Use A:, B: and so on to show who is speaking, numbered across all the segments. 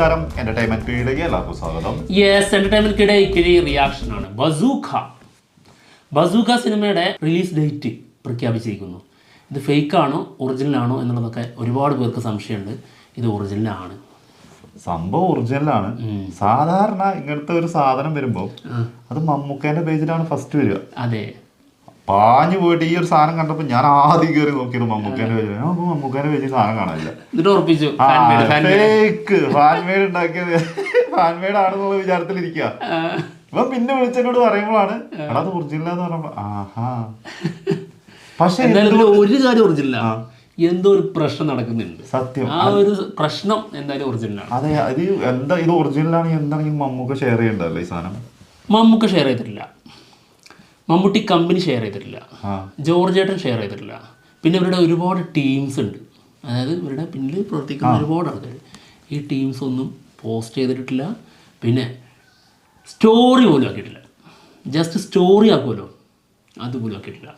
A: നമസ്കാരം. എന്റർടൈൻമെന്റ് എല്ലാവർക്കും സ്വാഗതം.
B: യെസ് എന്റർടൈൻമെന്റ് റിയാക്ഷൻ ആണ്. ബസൂഖ ബസൂഖ സിനിമയുടെ റിലീസ് ഡേറ്റ് പ്രഖ്യാപിച്ചിരിക്കുന്നു. ഇത് ഫേക്ക് ആണോ ഒറിജിനൽ ആണോ എന്നുള്ളതൊക്കെ ഒരുപാട് പേർക്ക് സംശയമുണ്ട്. ഇത് ഒറിജിനൽ ആണ്.
A: സംഭവം ഒറിജിനലാണ് സാധാരണ ഇങ്ങനത്തെ ഒരു സാധനം വരുമ്പോൾ അത് മമ്മൂക്കേന്റെ പേജിലാണ് ഫസ്റ്റ് വരിക.
B: അതെ.
A: പാഞ്ഞു പോയിട്ട് ഈ ഒരു സാധനം കണ്ടപ്പോൾ ഞാൻ ആദ്യം കയറി നോക്കിയത് മമ്മൂക്കാന്റെ നോക്കുമ്പോൾ മമ്മൂക്കേന്റെ പേജിൽ സാധനം കാണാനില്ല. ഫേക്ക് ഫാൻമേഡ് ഉണ്ടാക്കിയത്. ഫാൻമേഡ് ആണെന്നുള്ള വിചാരത്തിലിരിക്കുക ഇപ്പൊ പിന്നെ വിളിച്ചെന്നോട് പറയുമ്പോഴാണ് എടാ അത് ഒറിജിനൽ എന്ന് പറയുമ്പോ ആഹാ. പക്ഷെ
B: ഒരു കാര്യം ഒറിജിനൽ എന്തോ ഒരു പ്രശ്നം നടക്കുന്നുണ്ട്.
A: സത്യം.
B: ആ ഒരു പ്രശ്നം എന്തായാലും ഒറിജിനലാണ്
A: അതെ അത് എന്താ ഇത് ഒറിജിനലാണ് എന്താണെങ്കിലും മമ്മൂക്ക ഷെയർ ചെയ്യണ്ടല്ലോ ഈ സാധനം?
B: മമ്മൂക്ക ഷെയർ ചെയ്തിട്ടില്ല. മമ്മൂട്ടി കമ്പനി ഷെയർ ചെയ്തിട്ടില്ല. ജോർജ് ഏട്ടൻ ഷെയർ ചെയ്തിട്ടില്ല. പിന്നെ ഇവരുടെ ഒരുപാട് ടീംസ് ഉണ്ട്. അതായത് ഇവരുടെ പിന്നിൽ പ്രവർത്തിക്കുന്ന ഒരുപാട് ആൾക്കാർ ഈ ടീംസ് ഒന്നും പോസ്റ്റ് ചെയ്തിട്ടില്ല. പിന്നെ സ്റ്റോറി പോലും ആക്കിയിട്ടില്ല. ജസ്റ്റ് സ്റ്റോറി ആക്കുമല്ലോ. അതുപോലും ആക്കിയിട്ടില്ല.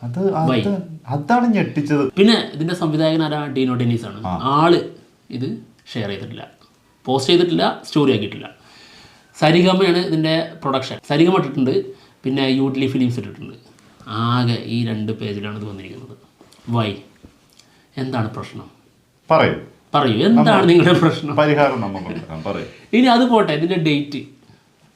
A: അതാണ് ഞെട്ടിച്ചത്.
B: പിന്നെ ഇതിന്റെ സംവിധായകൻ ആരാ? ഡീനോ ഡെന്നീസ് ആണ് ആൾ ഇത് ഷെയർ ചെയ്തിട്ടില്ല. പോസ്റ്റ് ചെയ്തിട്ടില്ല സ്റ്റോറി ആക്കിയിട്ടില്ല. സരിഗമയാണ് ഇതിന്റെ പ്രൊഡക്ഷൻ സരിഗമ ഇട്ടിട്ടുണ്ട്. പിന്നെ യൂട്ട്ലി ഫിലിംസ് ഇട്ടിട്ടുണ്ട്. ആകെ ഈ രണ്ട് പേജിലാണ് ഇത് വന്നിരിക്കുന്നത്. വൈ എന്താണ് പ്രശ്നം?
A: പറയൂ.
B: പറയൂ. എന്താണ് നിങ്ങളുടെ പ്രശ്നം?
A: പരിഹാരം
B: ഇനി അത് പോട്ടെ ഇതിന്റെ ഡേറ്റ്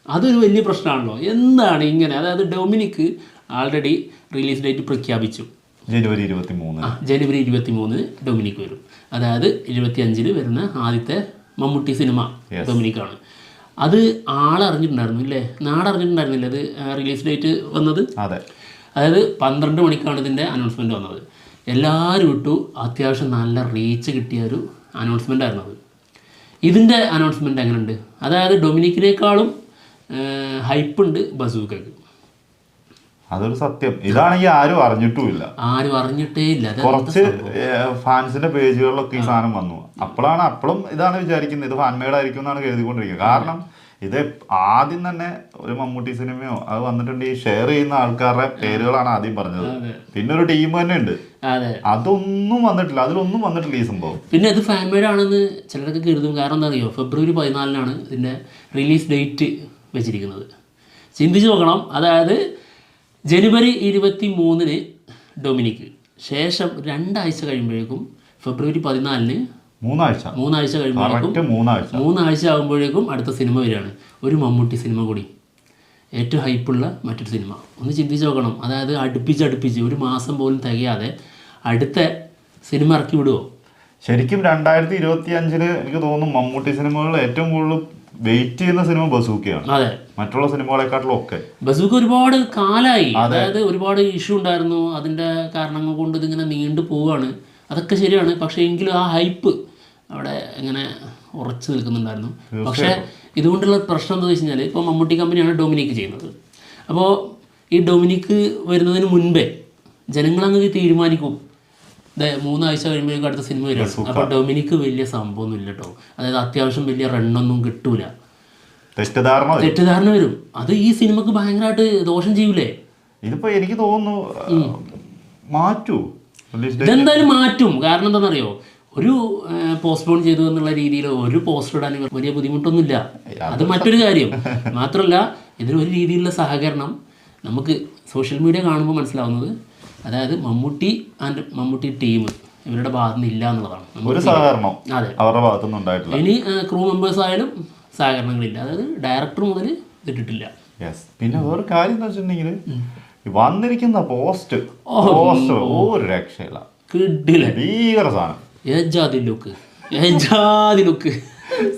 B: അതൊരു വലിയ പ്രശ്നമാണല്ലോ. എന്താണ് ഇങ്ങനെ? അതായത് ഡൊമിനിക്ക് ആൾറെഡി റിലീസ് ഡേറ്റ് പ്രഖ്യാപിച്ചു.
A: ജനുവരി ഇരുപത്തി മൂന്ന്
B: ജനുവരി ഇരുപത്തി മൂന്നിന് ഡൊമിനിക്ക് വരും. അതായത് ഇരുപത്തി അഞ്ചിന് വരുന്ന ആദ്യത്തെ മമ്മൂട്ടി സിനിമ ഡൊമിനിക്കാണ്. അത് ആളറിഞ്ഞിട്ടുണ്ടായിരുന്നു ഇല്ലേ? നാടറിഞ്ഞിട്ടുണ്ടായിരുന്നില്ലേ അത് റിലീസ് ഡേറ്റ് വന്നത്?
A: അതെ.
B: അതായത് പന്ത്രണ്ട് മണിക്കാണ് ഇതിന്റെ അനൗൺസ്മെന്റ് വന്നത്. എല്ലാവരും ഇട്ടു. അത്യാവശ്യം നല്ല റീച്ച് കിട്ടിയ ഒരു അനൗൺസ്മെന്റ് ആയിരുന്നു അത്. ഇതിന്റെ അനൗൺസ്മെന്റ് എങ്ങനെയുണ്ട്? അതായത് ഡൊമിനിക്കിനേക്കാളും ഹൈപ്പുണ്ട് ബസൂക്കക്ക്
A: അതൊരു സത്യം. ഇതാണെങ്കിൽ ആരും അറിഞ്ഞിട്ടുമില്ല.
B: ആരും അറിഞ്ഞിട്ടേ ഇല്ല
A: കുറച്ച് ഫാൻസിന്റെ പേജുകളിലൊക്കെ ഈ സാധനം വന്നു. അപ്പോഴാണ് അപ്പോഴും ഇതാണ് വിചാരിക്കുന്നത്. ഇത് ഫാൻമേഡ് ആയിരിക്കും എന്നാണ് കരുതിക്കൊണ്ടിരിക്കുന്നത്. കാരണം ഇത് ആദ്യം തന്നെ ഒരു മമ്മൂട്ടി സിനിമയോ അത് വന്നിട്ടുണ്ട് ഈ ഷെയർ ചെയ്യുന്ന ആൾക്കാരുടെ പേരുകളാണ് ആദ്യം പറഞ്ഞത്. പിന്നെ ഒരു ടീം തന്നെ ഉണ്ട് അതൊന്നും വന്നിട്ടില്ല. അതിലൊന്നും വന്നിട്ടില്ല ഈ സംഭവം.
B: പിന്നെ ഇത് ഫാമിലിയാണെന്ന് ആണെന്ന് ചിലരൊക്കെ കരുതും. കാരണം എന്താ അറിയോ? ഫെബ്രുവരി പതിനാലിനാണ് ഇതിന്റെ റിലീസ് ഡേറ്റ് വെച്ചിരിക്കുന്നത്. ചിന്തിച്ചു നോക്കണം. അതായത് ജനുവരി ഇരുപത്തി മൂന്നിന് ഡൊമിനിക്ക്. ശേഷം രണ്ടാഴ്ച കഴിയുമ്പോഴേക്കും ഫെബ്രുവരി പതിനാലിന്
A: മൂന്നാഴ്ച.
B: മൂന്നാഴ്ച കഴിയുമ്പോഴേക്കും
A: മൂന്നാഴ്ച
B: മൂന്നാഴ്ച. ആകുമ്പോഴേക്കും അടുത്ത സിനിമ വരികയാണ്. ഒരു മമ്മൂട്ടി സിനിമ കൂടി. ഏറ്റവും ഹൈപ്പുള്ള മറ്റൊരു സിനിമ. ഒന്ന് ചിന്തിച്ച് നോക്കണം. അതായത് അടുപ്പിച്ച് അടുപ്പിച്ച് ഒരു മാസം പോലും തികയാതെ അടുത്ത സിനിമ ഇറക്കി വിടുമോ
A: ശരിക്കും രണ്ടായിരത്തി ഇരുപത്തി അഞ്ചിൽ എനിക്ക് തോന്നുന്നു മമ്മൂട്ടി സിനിമകളിൽ ഏറ്റവും കൂടുതൽ വെയിറ്റ് ചെയ്യുന്ന സിനിമ ബസൂക്കയാണ്.
B: അതെ.
A: മറ്റുള്ള സിനിമകളെക്കാട്ടിലും ഒക്കെ.
B: ബസൂക്ക് ഒരുപാട് കാലായി. അതായത് ഒരുപാട് ഇഷ്യൂ ഉണ്ടായിരുന്നു. അതിന്റെ കാരണങ്ങൾ കൊണ്ട് ഇതിങ്ങനെ നീണ്ടു പോവാണ്. അതൊക്കെ ശരിയാണ്. പക്ഷേ എങ്കിലും ആ ഹൈപ്പ് അവിടെ ഇങ്ങനെ ഉറച്ചു നിൽക്കുന്നുണ്ടായിരുന്നു. പക്ഷേ ഇതുകൊണ്ടുള്ള പ്രശ്നം എന്താണെന്ന് വെച്ച് കഴിഞ്ഞാൽ ഇപ്പോൾ മമ്മൂട്ടി കമ്പനിയാണ് ഡൊമിനിക്ക് ചെയ്യുന്നത്. അപ്പോൾ ഈ ഡൊമിനിക്ക് വരുന്നതിന് മുൻപേ ജനങ്ങളങ്ങ് തീരുമാനിക്കും. മൂന്നാഴ്ച കഴിയുമ്പോഴേക്കും അടുത്ത സിനിമ വരും. അപ്പോൾ ഡൊമിനിക്ക് വലിയ സംഭവമൊന്നും ഇല്ല കേട്ടോ അതായത് അത്യാവശ്യം വലിയ റണ്ണൊന്നും കിട്ടൂല.
A: തെറ്റിദ്ധാരണ വരും.
B: തെറ്റിദ്ധാരണ വരും. അത് ഈ സിനിമക്ക് ഭയങ്കരമായിട്ട് ദോഷം ചെയ്യൂലേ?
A: ഇതിപ്പോ എനിക്ക് തോന്നുന്നു മാറ്റൂ.
B: ഇതെന്തായാലും മാറ്റും. കാരണം എന്താണെന്നറിയോ? ഒരു പോസ്റ്റ്പോൺ ചെയ്തു എന്നുള്ള രീതിയിൽ ഒരു പോസ്റ്റർ ഇടാൻ വലിയ ബുദ്ധിമുട്ടൊന്നുമില്ല. അത് മറ്റൊരു കാര്യം. മാത്രമല്ല ഇതിനൊരു രീതിയിലുള്ള സഹകരണം നമുക്ക് സോഷ്യൽ മീഡിയ കാണുമ്പോൾ മനസ്സിലാവുന്നത്. അതായത് മമ്മൂട്ടി ആൻഡ് മമ്മൂട്ടി ടീം ഇവരുടെ ഭാഗത്തുനിന്ന് ഇല്ല എന്നുള്ളതാണ്.
A: ഒരു സഹകരണം
B: അതെ.
A: അവരുടെ ഭാഗത്തുനിന്ന് ഉണ്ടായിട്ടില്ല.
B: ഇനി ക്രൂ മെമ്പേഴ്സ് ആയാലും സഹകരണങ്ങളില്ല. അതായത് ഡയറക്ടർ മുതൽ ഇതിട്ടിട്ടില്ല.
A: യെസ് പിന്നെ വേറെ കാര്യം എന്താ വെച്ചിട്ടുണ്ടെങ്കിൽ വന്നിരിക്കുന്ന പോസ്റ്റ് പോസ്റ്റർ ഒരു രക്ഷയില്ല.
B: കിഡില്ല
A: ഭീകര സാധനം.
B: ഏജാതി ലുക്ക് ഏജാതി ലുക്ക്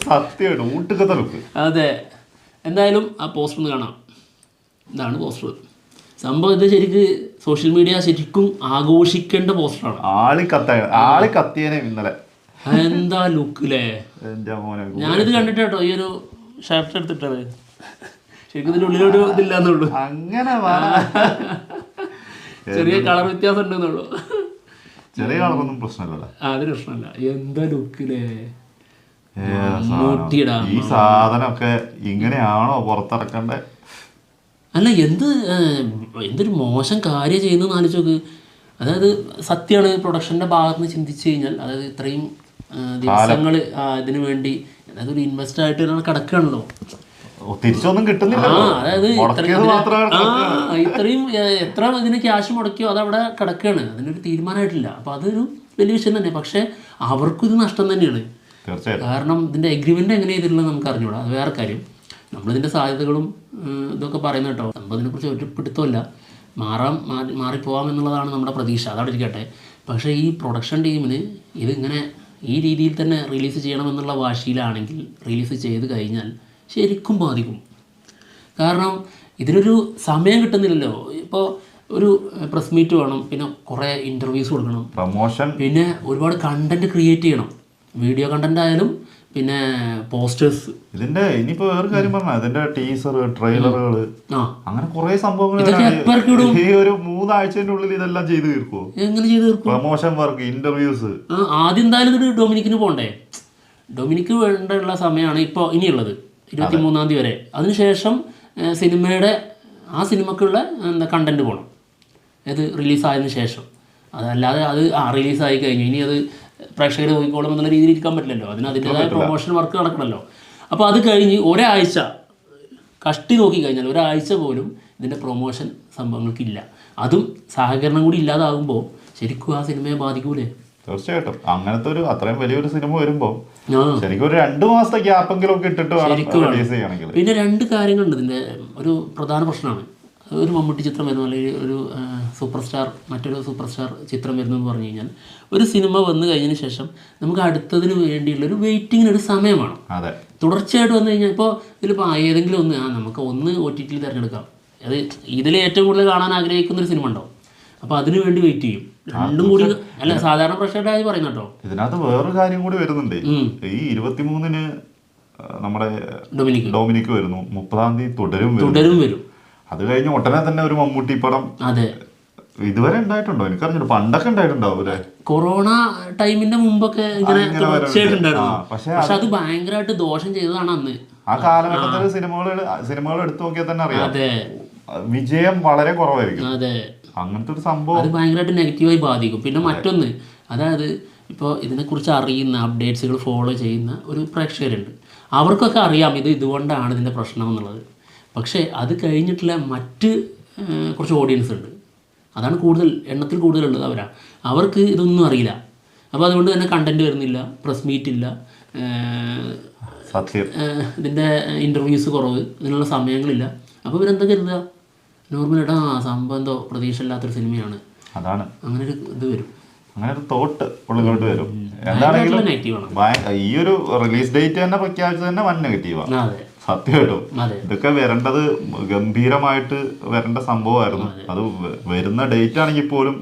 A: സത്യമായിട്ട് ഊട്ടുകത്തെ ലുക്ക്
B: അതെ. എന്തായാലും ആ പോസ്റ്റർ ഒന്ന് കാണാം. ഇതാണ് പോസ്റ്റർ സംഭവം ഇത് ശരിക്ക് സോഷ്യൽ മീഡിയ ശരിക്കും ആഘോഷിക്കേണ്ട പോസ്റ്ററാണ്
A: ആളി കത്ത ആളി കത്തിയനെ ഇന്നലെ.
B: എന്താ ലുക്ക് അല്ലേ ഞാനിത് കണ്ടിട്ട് കേട്ടോ ഈ ഒരു ഷർട്ട് എടുത്തിട്ടത്. ശരിക്കും ഇതിന്റെ ഉള്ളിലൊരു ഇതില്ലാന്നുള്ളൂ
A: അങ്ങനെ
B: ചെറിയ കളർ വ്യത്യാസം ഉണ്ടെന്നുള്ളൂ
A: ചെറിയ കളറൊന്നും
B: അതിന് പ്രശ്നമല്ല. എന്താ ലുക്കിലേ
A: ഈ സാധനമൊക്കെ ഇങ്ങനെയാണോ പുറത്തിറക്കണ്ടേ?
B: അല്ല എന്ത് എന്തൊരു മോശം കാര്യം ചെയ്യുന്നതെന്ന് ആലോചിച്ച് നോക്ക്. അതായത് സത്യമാണ് പ്രൊഡക്ഷന്റെ ഭാഗത്ത് നിന്ന് ചിന്തിച്ചു കഴിഞ്ഞാൽ അതായത് ഇത്രയും ദിവസങ്ങൾ ഇതിനു വേണ്ടി അതായത് ഒരു ഇൻവെസ്റ്റ് ആയിട്ട് ഒരാൾ കിടക്കുകയാണല്ലോ.
A: തിരിച്ചൊന്നും കിട്ടുന്നില്ല
B: അതായത് ഇത്രയും എത്ര ഇതിന് ക്യാഷ് മുടക്കിയോ അതവിടെ കിടക്കുകയാണ് അതിനൊരു തീരുമാനമായിട്ടില്ല. അപ്പോൾ അതൊരു വലിയ വിഷയം തന്നെ. പക്ഷേ അവർക്കും ഇത് നഷ്ടം തന്നെയാണ്. കാരണം ഇതിന്റെ എഗ്രിമെന്റ് എങ്ങനെ ചെയ്തിട്ടുള്ളത് നമുക്ക് അറിഞ്ഞൂടാ. അത് വേറെ കാര്യം. നമ്മളിതിന്റെ സാധ്യതകളും ഇതൊക്കെ പറയുന്നത് കേട്ടോ. നമ്മൾ ഇതിനെക്കുറിച്ച് ഒരു പിടുത്തമില്ല മാറാം മാറി മാറിപ്പോവാം എന്നുള്ളതാണ് നമ്മുടെ പ്രതീക്ഷ. അതവിടെ ഇരിക്കട്ടെ. പക്ഷേ ഈ പ്രൊഡക്ഷൻ ടീമിന് ഇതിങ്ങനെ ഈ രീതിയിൽ തന്നെ റിലീസ് ചെയ്യണമെന്നുള്ള വാശിയിലാണെങ്കിൽ റിലീസ് ചെയ്ത് കഴിഞ്ഞാൽ ശരിക്കും ബാധിക്കും. കാരണം ഇതിനൊരു സമയം കിട്ടുന്നില്ലല്ലോ. ഇപ്പോൾ ഒരു പ്രസ് മീറ്റ് വേണം പിന്നെ കുറേ ഇന്റർവ്യൂസ് കൊടുക്കണം.
A: പ്രൊമോഷൻ.
B: പിന്നെ ഒരുപാട് കണ്ടന്റ് ക്രിയേറ്റ് ചെയ്യണം. വീഡിയോ കണ്ടന്റ് ആയാലും പിന്നെ പോസ്റ്റേഴ്സ്
A: ഇതിന്റെ ഇനിയിപ്പോ വേറെ കാര്യം പറഞ്ഞ ഇതിന്റെ ടീസർ
B: ട്രെയിലറുകൾ
A: അങ്ങനെ കുറെ സംഭവങ്ങൾ? ഈ ഒരു മൂന്നാഴ്ചന്റെ ഉള്ളിൽ ഇതെല്ലാം ചെയ്ത് തീർക്കുമോ
B: എങ്ങനെ ചെയ്തു തീർക്കും?
A: പ്രൊമോഷൻ വർക്ക് ഇന്റർവ്യൂസ്
B: ആദ്യം എന്തായാലും ഇത് ഡൊമിനിക്കിന് പോണ്ടേ? ഡൊമിനിക്ക് വേണ്ടുള്ള സമയമാണ് ഇപ്പോൾ ഇനിയുള്ളത്. ഇരുപത്തി മൂന്നാം തീയതി വരെ. അതിനുശേഷം സിനിമയുടെ ആ സിനിമക്കുള്ള എന്താ കണ്ടന്റ് പോകണം ഇത് റിലീസായതിനു ശേഷം. അതല്ലാതെ അത് ആ റിലീസായി കഴിഞ്ഞു. ഇനി അത് പ്രേക്ഷകർ നോക്കിക്കോളും എന്നുള്ള രീതിയിൽ ഇരിക്കാൻ പറ്റില്ലല്ലോ. അതിന് അതിന്റെതായ പ്രൊമോഷൻ വർക്ക് നടക്കണമല്ലോ അപ്പോൾ അത് കഴിഞ്ഞ് ഒരാഴ്ച കഷ്ടി നോക്കി കഴിഞ്ഞാൽ ഒരാഴ്ച പോലും ഇതിന്റെ പ്രൊമോഷൻ സംഭവങ്ങൾക്കില്ല. അതും സഹകരണം കൂടി ഇല്ലാതാകുമ്പോൾ ശരിക്കും ആ സിനിമയെ ബാധിക്കൂലേ?
A: തീർച്ചയായിട്ടും. അങ്ങനത്തെ ഒരു അത്രയും വലിയൊരു സിനിമ വരുമ്പോ
B: ആ.
A: ശരിക്കും ഒരു രണ്ടു മാസത്തെ ഗ്യാപ്പെങ്കിലും ഒക്കെ ഇട്ടിട്ട് റിലീസ് ചെയ്യണമെങ്കിൽ
B: പിന്നെ രണ്ട് കാര്യങ്ങളുണ്ട്. ഇതിന്റെ ഒരു പ്രധാന പ്രശ്നമാണ്. ഒരു മമ്മൂട്ടി ചിത്രം വരുന്നു അല്ലെങ്കിൽ ഒരു സൂപ്പർ സ്റ്റാർ മറ്റൊരു സൂപ്പർ സ്റ്റാർ ചിത്രം വരുന്നു എന്ന് പറഞ്ഞു കഴിഞ്ഞാൽ ഒരു സിനിമ വന്നു കഴിഞ്ഞതിന് ശേഷം നമുക്ക് അടുത്തതിന് വേണ്ടിയുള്ള ഒരു വെയിറ്റിങ്ങിന് ഒരു സമയമാണ്
A: അതെ.
B: തുടർച്ചയായിട്ട് വന്നു കഴിഞ്ഞാൽ ഇപ്പോൾ ഇതിലിപ്പോൾ ഏതെങ്കിലും ഒന്ന് ആ നമുക്ക് ഒന്ന് ഒ ടി ടിയിൽ തിരഞ്ഞെടുക്കാം. അത് ഇതിൽ ഏറ്റവും കൂടുതൽ കാണാൻ ആഗ്രഹിക്കുന്ന ഒരു സിനിമ ഉണ്ടാവും അപ്പോൾ അതിനു വേണ്ടി വെയിറ്റ് ചെയ്യും. രണ്ടും കൂടി അല്ല സാധാരണ ആയി പറയുന്ന കേട്ടോ?
A: ഇതിനകത്ത് വേറൊരു കാര്യം കൂടി വരുന്നുണ്ട്. ഈ ഇരുപത്തിമൂന്നിന് നമ്മുടെ
B: ഡൊമിനിക്
A: ഡൊമിനിക് വരുന്നു. മുപ്പതാം തീയതി തുടരും
B: തുടരും വരും.
A: അത് കഴിഞ്ഞ ഉടനെ തന്നെ ഒരു മമ്മൂട്ടി പടം
B: അതെ.
A: ഇതുവരെ ഉണ്ടായിട്ടുണ്ടോ? എനിക്കറിഞ്ഞു പണ്ടൊക്കെ ഉണ്ടായിട്ടുണ്ടാവും
B: കൊറോണ ടൈമിന്റെ മുമ്പൊക്കെ ഇങ്ങനെ
A: പക്ഷേ
B: അത് ഭയങ്കരമായിട്ട് ദോഷം ചെയ്തതാണ് അന്ന്.
A: ആ കാലഘട്ടത്തിൽ സിനിമകൾ സിനിമകൾ എടുത്തു നോക്കിയാൽ തന്നെ അറിയാം. വിജയം വളരെ കുറവായിരിക്കും.
B: അതെ.
A: അങ്ങനത്തെ ഒരു സംഭവം.
B: അത് ഭയങ്കരമായിട്ട് നെഗറ്റീവായി ബാധിക്കും. പിന്നെ മറ്റൊന്ന് അതായത് ഇപ്പോൾ ഇതിനെക്കുറിച്ച് അറിയുന്ന അപ്ഡേറ്റ്സുകൾ ഫോളോ ചെയ്യുന്ന ഒരു പ്രേക്ഷകരുണ്ട്. അവർക്കൊക്കെ അറിയാം ഇത് ഇതുകൊണ്ടാണ് ഇതിന്റെ പ്രശ്നം എന്നുള്ളത് പക്ഷേ അത് കഴിഞ്ഞിട്ടുള്ള മറ്റ് കുറച്ച് ഓഡിയൻസ് ഉണ്ട്. അതാണ് കൂടുതൽ എണ്ണത്തിൽ കൂടുതലുള്ളത് അവരാ. അവർക്ക് ഇതൊന്നും അറിയില്ല. അപ്പോൾ അതുകൊണ്ട് തന്നെ കണ്ടന്റ് വരുന്നില്ല പ്രസ് മീറ്റ് ഇല്ല ഇതിന്റെ ഇന്റർവ്യൂസ് കുറവ് ഇതിനുള്ള സമയങ്ങളില്ല. അപ്പോൾ ഇവരെന്താ കരുതുക? നോർമലായിട്ട് ഇടാ സംഭവം എന്തോ പ്രതീക്ഷയില്ലാത്തൊരു സിനിമയാണ്.
A: അതാണ്.
B: അങ്ങനെ ഒരു ഇത് വരും.
A: അങ്ങനെ ഒരു തോട്ട് ഉള്ളിലോട്ട് വരും. എന്താണെങ്കിലും ഈ ഒരു റിലീസ് ഡേറ്റ് തന്നെ പ്രഖ്യാപിച്ചത് തന്നെ വൻ നെഗറ്റീവാണ് സത്യമായിട്ടും ഇതൊക്കെ വരേണ്ടത് ഗംഭീരമായിട്ട് വരേണ്ട സംഭവമായിരുന്നു. അത്. വരുന്ന ഡേറ്റ് ആണെങ്കിൽ പോലും.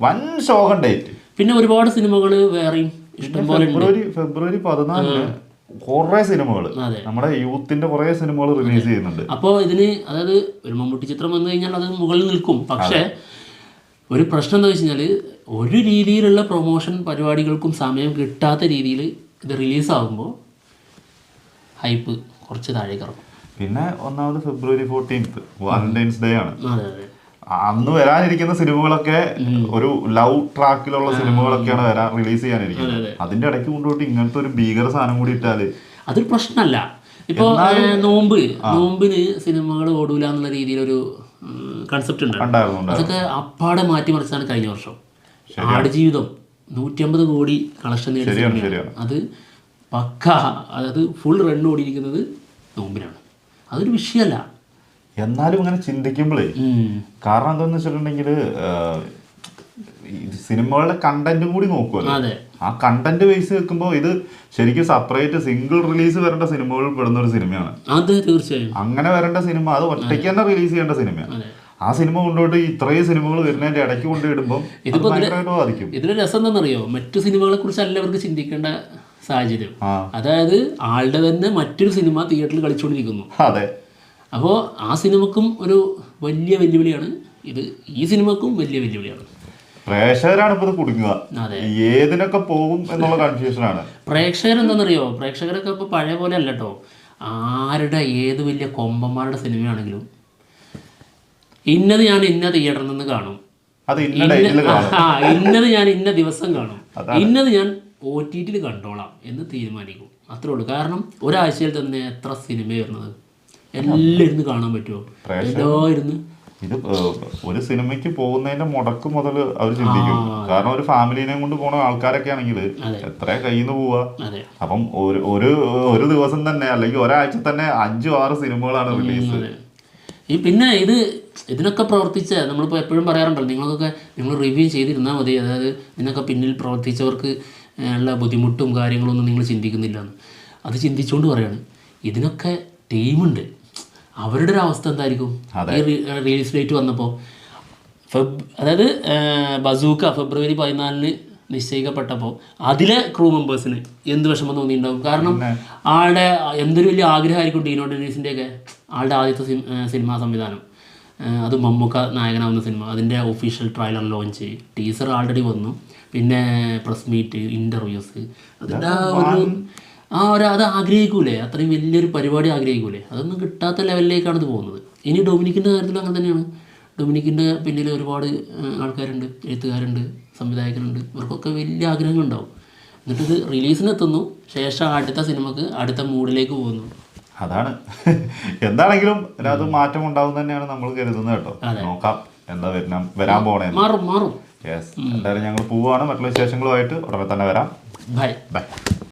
A: വൻ- ശോകം ഡേറ്റ്
B: പിന്നെ ഒരുപാട് സിനിമകൾ വേറെയും
A: ഫെബ്രുവരി ഫെബ്രുവരി പതിനാലിന് കുറെ സിനിമകൾ. നമ്മുടെ യൂത്തിന്റെ കുറെ സിനിമകൾ റിലീസ് ചെയ്യുന്നുണ്ട്.
B: അപ്പോൾ ഇതിന് അതായത് ഒരു മമ്മൂട്ടി ചിത്രം വന്നു കഴിഞ്ഞാൽ അത് മുകളിൽ നിൽക്കും. പക്ഷേ ഒരു പ്രശ്നം എന്താ വെച്ച് കഴിഞ്ഞാൽ ഒരു രീതിയിലുള്ള പ്രൊമോഷൻ പരിപാടികൾക്കും സമയം കിട്ടാത്ത രീതിയിൽ ഇത് റിലീസാകുമ്പോൾ ഹൈപ്പ് കുറച്ച് താഴേക്ക് ഇറങ്ങും.
A: പിന്നെ ഒന്നാമത് ഫെബ്രുവരി ഫോർട്ടീൻത്ത് വാലന്റൈൻസ് ഡേ ആണ്.
B: അതെ അതെ.
A: അന്ന് വരാനിരിക്കുന്ന സിനിമകളൊക്കെ ഒരു ലവ് ട്രാക്കിലുള്ള സിനിമകളൊക്കെയാണ് വരാൻ റിലീസ് ചെയ്യാനിരിക്കുന്നത്. അതിന്റെ ഇടയ്ക്ക് കൊണ്ടുപോയിട്ട് ഇങ്ങനത്തെ ഒരു ഭീകര സാധനം കൂടി ഇട്ടാൽ
B: അതൊരു പ്രശ്നമല്ല. ഇപ്പോ നോമ്പ്. നോമ്പിന് സിനിമകൾ ഓടൂല എന്നുള്ള രീതിയിലൊരു കൺസെപ്റ്റ് ഉണ്ട്.
A: ഉണ്ടായിരുന്നു.
B: അതൊക്കെ അപ്പാടെ മാറ്റി മറിച്ചാണ് കഴിഞ്ഞ വർഷം. ആടുജീവിതം നൂറ്റമ്പത് കോടി കളക്ഷൻ നേടിയ. അത് പക്ക. അതായത് ഫുൾ റൺ ഓടിയിരിക്കുന്നത് നോമ്പിനാണ്. അതൊരു വിഷയമല്ല.
A: എന്നാലും ഇങ്ങനെ ചിന്തിക്കുമ്പോഴേ. കാരണം എന്താന്ന് വെച്ചിട്ടുണ്ടെങ്കിൽ സിനിമകളുടെ കണ്ടന്റും കൂടി നോക്കുമല്ലോ ആ കണ്ടന്റ് ബേസ് വെക്കുമ്പോൾ ഇത് ശരിക്കും സെപ്പറേറ്റ് സിംഗിൾ റിലീസ് വരേണ്ട സിനിമകളിൽ പെടുന്ന ഒരു സിനിമയാണ്.
B: തീർച്ചയായും.
A: അങ്ങനെ വരേണ്ട സിനിമ അത് ഒറ്റയ്ക്ക് തന്നെ റിലീസ് ചെയ്യേണ്ട സിനിമയാണ്. ആ സിനിമ കൊണ്ടുപോയിട്ട് ഇത്രയും സിനിമകൾ വരുന്നതിന്റെ ഇടയ്ക്ക്
B: കൊണ്ടുവിടുമ്പോൾ
A: ഭയങ്കരമായിട്ട് ബാധിക്കും.
B: ഇതിലെ രസം എന്താണെന്നറിയോ? മറ്റു സിനിമകളെ കുറിച്ച് അവർക്ക് ചിന്തിക്കേണ്ട സാഹചര്യം. അതായത് ആളുടെ തന്നെ മറ്റൊരു സിനിമ തിയേറ്ററിൽ കളിച്ചുകൊണ്ടിരിക്കുന്നു.
A: അതെ.
B: അപ്പോൾ ആ സിനിമക്കും ഒരു വലിയ വെല്ലുവിളിയാണ്. ഇത് ഈ സിനിമക്കും വലിയ വെല്ലുവിളിയാണ്.
A: പ്രേക്ഷകരാണ് ഇപ്പോൾ കുടുങ്ങുക. ഏതിനൊക്കെ പോകും എന്നുള്ള കൺഫ്യൂഷനാണ്.
B: പ്രേക്ഷകർ എന്താണെന്നറിയോ പ്രേക്ഷകരൊക്കെ ഇപ്പോൾ പഴയ പോലെ അല്ല കേട്ടോ ആരുടെ ഏത് വലിയ കൊമ്പന്മാരുടെ സിനിമയാണെങ്കിലും ഇന്നത് ഞാൻ ഇന്ന തിയേറ്ററിൽ നിന്ന് കാണും. ഇന്നത് ഞാൻ ഇന്ന ദിവസം കാണും. ഇന്നത് ഞാൻ ഒ ടി ടിയിൽ കണ്ടോളാം എന്ന് തീരുമാനിക്കും. അത്രേ ഉള്ളൂ. കാരണം ഒരാഴ്ചയിൽ തന്നെ എത്ര സിനിമ വരുന്നത്? എല്ലാം ഇരുന്ന് കാണാൻ പറ്റുമോ എല്ലാം ഇരുന്ന്?
A: ഇത് ഒരു സിനിമയ്ക്ക് പോകുന്നതിന്റെ മുടക്ക് മുതൽ അവർ ചിന്തിക്കും. കാരണം ഒരു ഫാമിലിനെ കൊണ്ട് പോണ ആൾക്കാരൊക്കെ ആണെങ്കിൽ എത്ര കയ്യിൽ നിന്ന് പോവാ? അപ്പം ഒരു ഒരു ഒരു ദിവസം തന്നെ അല്ലെങ്കിൽ ഒരാഴ്ച തന്നെ അഞ്ചു ആറ് സിനിമകളാണ് റിലീസ്.
B: ഈ പിന്നെ ഇത് ഇതിനൊക്കെ പ്രവർത്തിച്ച നമ്മളിപ്പോൾ എപ്പോഴും പറയാറുണ്ടല്ലോ നിങ്ങൾക്കൊക്കെ നിങ്ങൾ റിവ്യൂ ചെയ്തിരുന്നാൽ മതി. അതായത് ഇതിനൊക്കെ പിന്നിൽ പ്രവർത്തിച്ചവർക്ക് ഉള്ള ബുദ്ധിമുട്ടും കാര്യങ്ങളൊന്നും നിങ്ങൾ ചിന്തിക്കുന്നില്ലന്ന്. അത് ചിന്തിച്ചുകൊണ്ട് പറയാണ്. ഇതിനൊക്കെ ടീമുണ്ട്. അവരുടെ ഒരു അവസ്ഥ എന്തായിരിക്കും? ഈ റിലീസ് ഡേറ്റ് വന്നപ്പോൾ ഫെബ് അതായത് ബസൂക്ക ഫെബ്രുവരി പതിനാലിന് നിശ്ചയിക്കപ്പെട്ടപ്പോൾ അതിലെ ക്രൂ മെമ്പേഴ്സിന് എന്ത് വിഷമം തോന്നിയിട്ടുണ്ടാവും? കാരണം ആളുടെ എന്തൊരു വലിയ ആഗ്രഹമായിരിക്കും ഡീനോ ഡെനീസിന്റെ ഒക്കെ ആളുടെ ആദ്യത്തെ സിനിമാ സംവിധാനം. അത് മമ്മൂക്ക നായകനാവുന്ന സിനിമ. അതിന്റെ official trailer launch teaser already വന്നു. പിന്നെ പ്രസ് മീറ്റ് ഇന്റർവ്യൂസ് അതിന്റെ ഒരു ആ ഒരു അത് ആഗ്രഹിക്കൂലേ? അത്രയും വലിയൊരു പരിപാടി ആഗ്രഹിക്കൂലേ? അതൊന്നും കിട്ടാത്ത ലെവലിലേക്കാണ് ഇത് പോകുന്നത്. ഇനി ഡൊമിനിക്കിന്റെ കാര്യത്തിലും അങ്ങനെ തന്നെയാണ്. ഡൊമിനിക്കിന്റെ പിന്നിൽ ഒരുപാട് ആൾക്കാരുണ്ട് എഴുത്തുകാരുണ്ട് സംവിധായകരുണ്ട്. ഇവർക്കൊക്കെ വലിയ ആഗ്രഹങ്ങളുണ്ടാവും. എന്നിട്ട് ഇത് റിലീസിനെത്തുന്നു. ശേഷം അടുത്ത സിനിമക്ക് അടുത്ത മൂഡിലേക്ക് പോകുന്നു.
A: അതാണ്. എന്താണെങ്കിലും അതിനകത്ത് മാറ്റം ഉണ്ടാവും തന്നെയാണ് നമ്മൾ കരുതുന്നത് കേട്ടോ. നോക്കാം എന്താ വരണം വരാൻ പോണേ
B: മാറും മാറും.
A: യെസ് എന്തായാലും ഞങ്ങൾ പോവാണ്. മറ്റുള്ള വിശേഷങ്ങളുമായിട്ട് ഉടനെ തന്നെ വരാം.
B: ബൈ.
A: ബൈ.